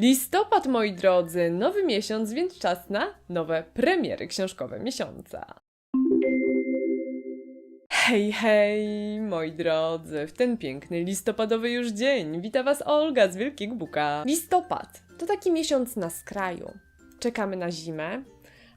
Listopad, moi drodzy, nowy miesiąc, więc czas na nowe premiery książkowe miesiąca. Hej, hej, moi drodzy, w ten piękny listopadowy już dzień wita Was Olga z Wielkiego Buka. Listopad to taki miesiąc na skraju. Czekamy na zimę,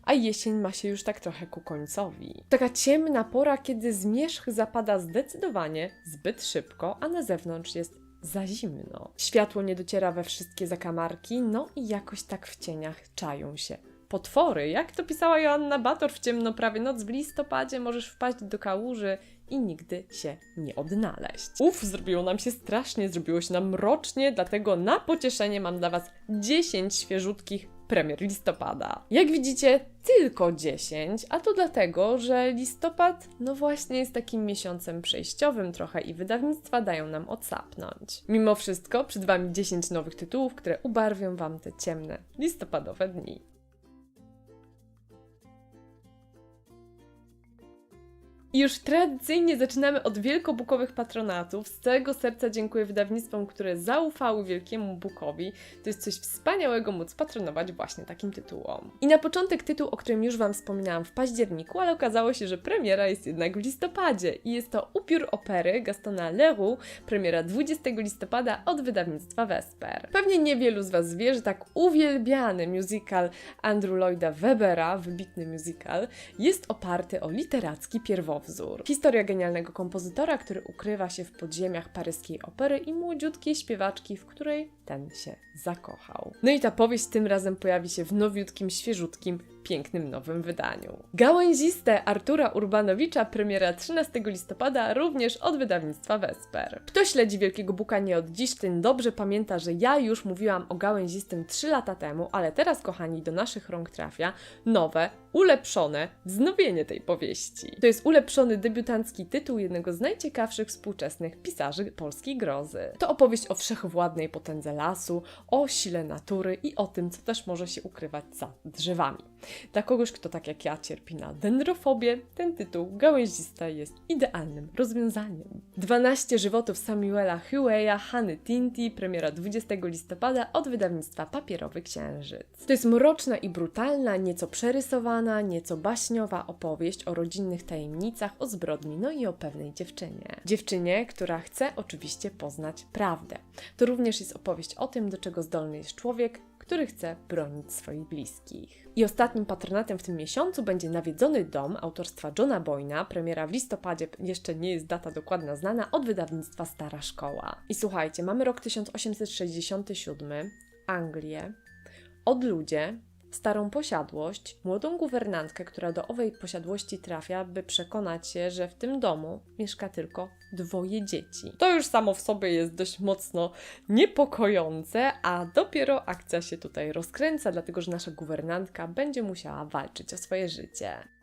a jesień ma się już tak trochę ku końcowi. Taka ciemna pora, kiedy zmierzch zapada zdecydowanie zbyt szybko, a na zewnątrz jest za zimno. Światło nie dociera we wszystkie zakamarki, no i jakoś tak w cieniach czają się potwory. Jak to pisała Joanna Bator w Ciemno prawie noc w listopadzie, możesz wpaść do kałuży i nigdy się nie odnaleźć. Uf, zrobiło nam się strasznie, zrobiło się nam mrocznie, dlatego na pocieszenie mam dla Was 10 świeżutkich premier listopada. Jak widzicie, tylko 10, a to dlatego, że listopad, no właśnie, jest takim miesiącem przejściowym trochę i wydawnictwa dają nam odsapnąć. Mimo wszystko, przed Wami 10 nowych tytułów, które ubarwią Wam te ciemne listopadowe dni. Już tradycyjnie zaczynamy od wielkobukowych patronatów. Z całego serca dziękuję wydawnictwom, które zaufały Wielkiemu Bukowi. To jest coś wspaniałego móc patronować właśnie takim tytułom. I na początek tytuł, o którym już Wam wspominałam w październiku, ale okazało się, że premiera jest jednak w listopadzie. I jest to Upiór Opery Gastona Leroux, premiera 20 listopada od wydawnictwa Vesper. Pewnie niewielu z Was wie, że tak uwielbiany musical Andrew Lloyda Webera, wybitny musical, jest oparty o literacki pierwowzór. Historia genialnego kompozytora, który ukrywa się w podziemiach paryskiej opery i młodziutkiej śpiewaczki, w której ten się zakochał. No i ta powieść tym razem pojawi się w nowiutkim, świeżutkim, pięknym nowym wydaniu. Gałęziste Artura Urbanowicza, premiera 13 listopada, również od wydawnictwa Vesper. Kto śledzi Wielkiego Buka nie od dziś, ten dobrze pamięta, że ja już mówiłam o gałęzistym 3 lata temu, ale teraz, kochani, do naszych rąk trafia nowe, ulepszone wznowienie tej powieści. To jest ulepszony debiutancki tytuł jednego z najciekawszych współczesnych pisarzy polskiej grozy. To opowieść o wszechwładnej potędze lasu, o sile natury i o tym, co też może się ukrywać za drzewami. Dla kogoś, kto tak jak ja cierpi na dendrofobię, ten tytuł Gałęzista jest idealnym rozwiązaniem. 12 żywotów Samuela Hueya, Hany Tinti, premiera 20 listopada od wydawnictwa Papierowy Księżyc. To jest mroczna i brutalna, nieco przerysowana, nieco baśniowa opowieść o rodzinnych tajemnicach, o zbrodni, no i o pewnej dziewczynie. Dziewczynie, która chce oczywiście poznać prawdę. To również jest opowieść o tym, do czego zdolny jest człowiek, który chce bronić swoich bliskich. I ostatnim patronatem w tym miesiącu będzie Nawiedzony Dom autorstwa Johna Boyna. Premiera w listopadzie, jeszcze nie jest data dokładna znana, od wydawnictwa Stara Szkoła. I słuchajcie, mamy rok 1867, Anglię, odludzie, starą posiadłość, młodą guwernantkę, która do owej posiadłości trafia, by przekonać się, że w tym domu mieszka tylko dwoje dzieci. To już samo w sobie jest dość mocno niepokojące, a dopiero akcja się tutaj rozkręca, dlatego że nasza guwernantka będzie musiała walczyć o swoje życie.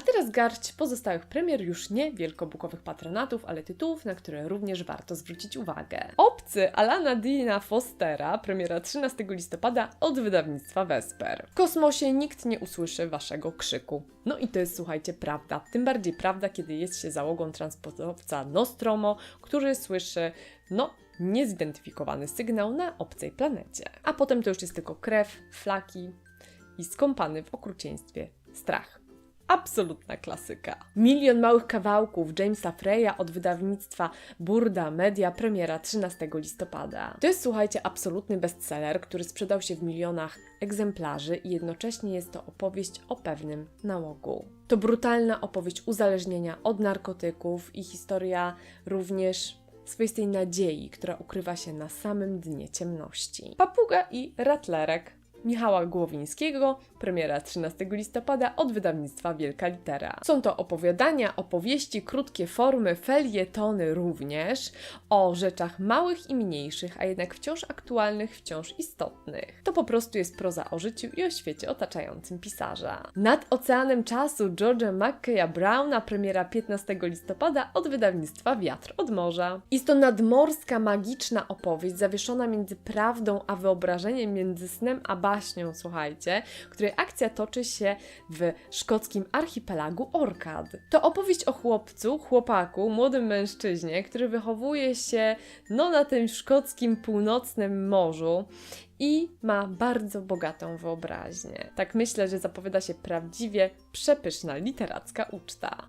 A teraz garść pozostałych premier już nie wielkobukowych patronatów, ale tytułów, na które również warto zwrócić uwagę. Obcy Alana Dina Fostera, premiera 13 listopada od wydawnictwa Vesper. W kosmosie nikt nie usłyszy waszego krzyku. No i to jest, słuchajcie, prawda. Tym bardziej prawda, kiedy jest się załogą transportowca Nostromo, który słyszy, no, niezidentyfikowany sygnał na obcej planecie. A potem to już jest tylko krew, flaki i skąpany w okrucieństwie strach. Absolutna klasyka. Milion małych kawałków Jamesa Freya od wydawnictwa Burda Media, premiera 13 listopada. To jest, słuchajcie, absolutny bestseller, który sprzedał się w milionach egzemplarzy i jednocześnie jest to opowieść o pewnym nałogu. To brutalna opowieść uzależnienia od narkotyków i historia również swoistej nadziei, która ukrywa się na samym dnie ciemności. Papuga i ratlerek Michała Głowińskiego, premiera 13 listopada od wydawnictwa Wielka Litera. Są to opowiadania, opowieści, krótkie formy, felietony również o rzeczach małych i mniejszych, a jednak wciąż aktualnych, wciąż istotnych. To po prostu jest proza o życiu i o świecie otaczającym pisarza. Nad oceanem czasu George'a McKeya Browna, premiera 15 listopada od wydawnictwa Wiatr od Morza. Jest to nadmorska, magiczna opowieść zawieszona między prawdą a wyobrażeniem, między snem a baśnią, słuchajcie, której akcja toczy się w szkockim archipelagu Orcad. To opowieść o chłopcu, chłopaku, młodym mężczyźnie, który wychowuje się no na tym szkockim północnym morzu i ma bardzo bogatą wyobraźnię. Tak myślę, że zapowiada się prawdziwie przepyszna literacka uczta.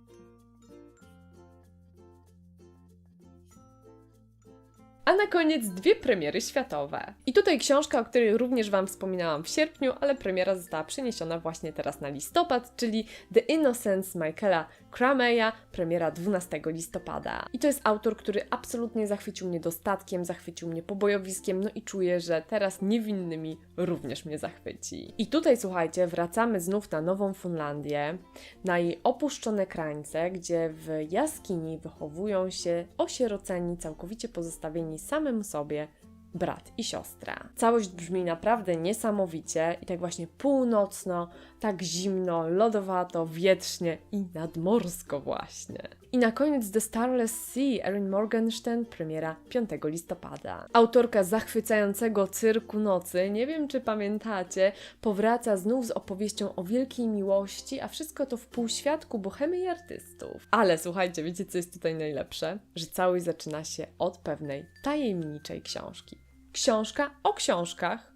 A na koniec dwie premiery światowe. I tutaj książka, o której również Wam wspominałam w sierpniu, ale premiera została przeniesiona właśnie teraz na listopad, czyli The Innocence Michaela Crameya, premiera 12 listopada. I to jest autor, który absolutnie zachwycił mnie dostatkiem, zachwycił mnie pobojowiskiem, no i czuję, że teraz niewinnymi również mnie zachwyci. I tutaj słuchajcie, wracamy znów na Nową Funlandię, na jej opuszczone krańce, gdzie w jaskini wychowują się osieroceni, całkowicie pozostawieni samym sobie brat i siostra. Całość brzmi naprawdę niesamowicie i tak właśnie północno, tak zimno, lodowato, wietrznie i nadmorsko właśnie. I na koniec The Starless Sea Erin Morgenstern, premiera 5 listopada. Autorka zachwycającego cyrku nocy, nie wiem czy pamiętacie, powraca znów z opowieścią o wielkiej miłości, a wszystko to w półświadku bohemy i artystów. Ale słuchajcie, wiecie co jest tutaj najlepsze? Że całość zaczyna się od pewnej tajemniczej książki. Książka o książkach,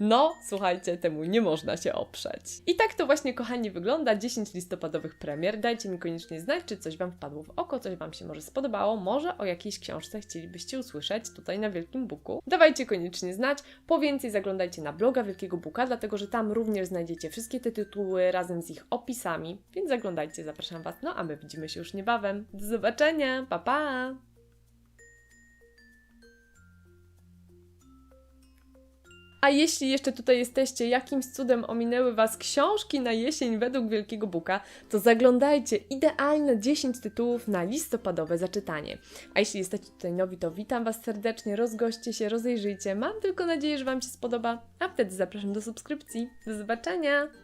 no, słuchajcie, temu nie można się oprzeć. I tak to właśnie, kochani, wygląda 10 listopadowych premier. Dajcie mi koniecznie znać, czy coś Wam wpadło w oko, coś Wam się może spodobało, może o jakiejś książce chcielibyście usłyszeć tutaj na Wielkim Buku. Dawajcie koniecznie znać. Po więcej zaglądajcie na bloga Wielkiego Buka, dlatego że tam również znajdziecie wszystkie te tytuły razem z ich opisami, więc zaglądajcie, zapraszam Was. No a my widzimy się już niebawem. Do zobaczenia, pa pa! A jeśli jeszcze tutaj jesteście, jakimś cudem ominęły Was książki na jesień według Wielkiego Buka, to zaglądajcie idealne 10 tytułów na listopadowe zaczytanie. A jeśli jesteście tutaj nowi, to witam Was serdecznie, rozgoście się, rozejrzyjcie. Mam tylko nadzieję, że Wam się spodoba, a wtedy zapraszam do subskrypcji. Do zobaczenia!